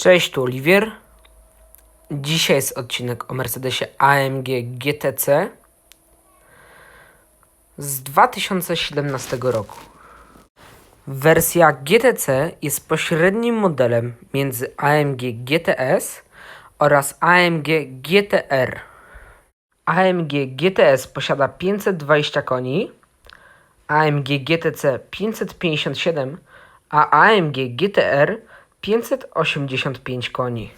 Cześć, tu Oliwier. Dzisiaj jest odcinek o Mercedesie AMG GTC z 2017 roku. Wersja GTC jest pośrednim modelem między AMG GTS oraz AMG GTR. AMG GTS posiada 520 koni, AMG GTC 557, a AMG GTR 585 koni.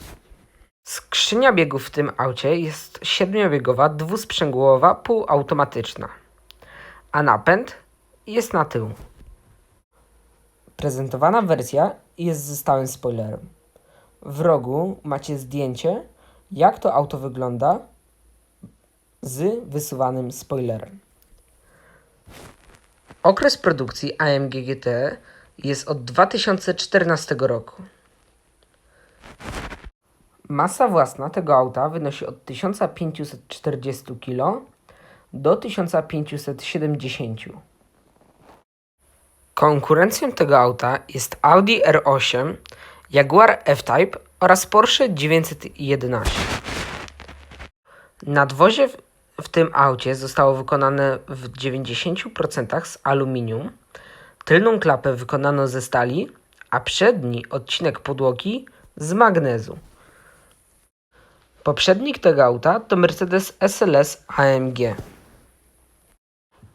Skrzynia biegów w tym aucie jest siedmiobiegowa, dwusprzęgłowa, półautomatyczna, a napęd jest na tył. Prezentowana wersja jest ze stałym spoilerem. W rogu macie zdjęcie, jak to auto wygląda z wysuwanym spoilerem. Okres produkcji AMG GT jest od 2014 roku. Masa własna tego auta wynosi od 1540 kg do 1570 Konkurencją tego auta jest Audi R8, Jaguar F-Type oraz Porsche 911. Nadwozie w, tym aucie zostało wykonane w 90% z aluminium, tylną klapę wykonano ze stali, a przedni odcinek podłogi z magnezu. Poprzednik tego auta to Mercedes SLS AMG.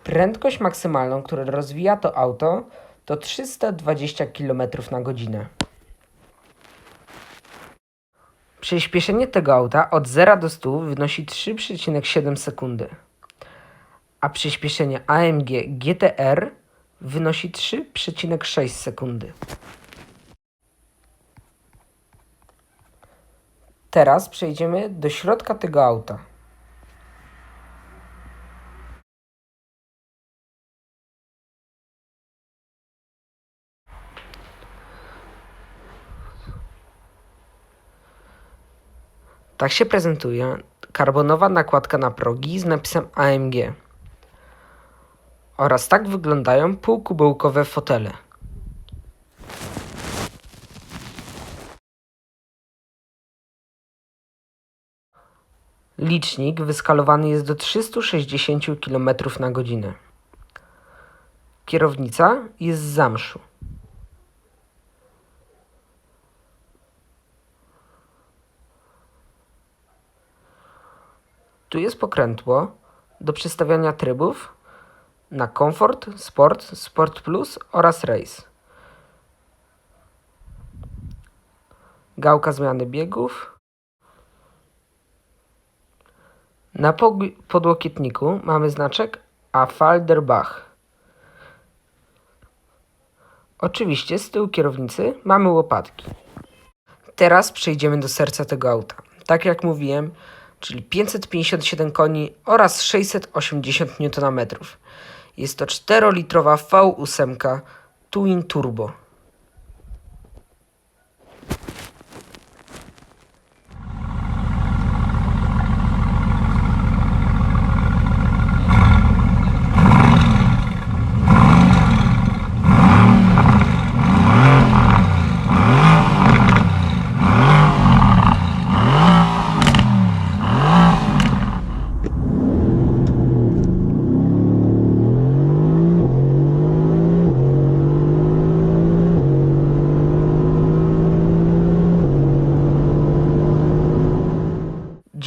Prędkość maksymalną, którą rozwija to auto, to 320 km na godzinę. Przyspieszenie tego auta od 0 do 100 wynosi 3,7 sekundy, a przyspieszenie AMG GTR wynosi 3,6 sekundy. Teraz przejdziemy do środka tego auta. Tak się prezentuje karbonowa nakładka na progi z napisem AMG. Oraz tak wyglądają półkubełkowe fotele. Licznik wyskalowany jest do 360 km na godzinę. Kierownica jest z zamszu. Tu jest pokrętło do przestawiania trybów na komfort, sport, sport plus oraz race. Gałka zmiany biegów. Na podłokietniku mamy znaczek Affalderbach. Oczywiście z tyłu kierownicy mamy łopatki. Teraz przejdziemy do serca tego auta. Tak jak mówiłem, czyli 557 koni oraz 680 Nm. Jest to 4-litrowa V8 Twin Turbo.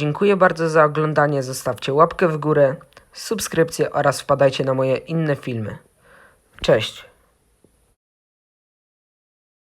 Dziękuję bardzo za oglądanie. Zostawcie łapkę w górę, subskrypcję oraz wpadajcie na moje inne filmy. Cześć!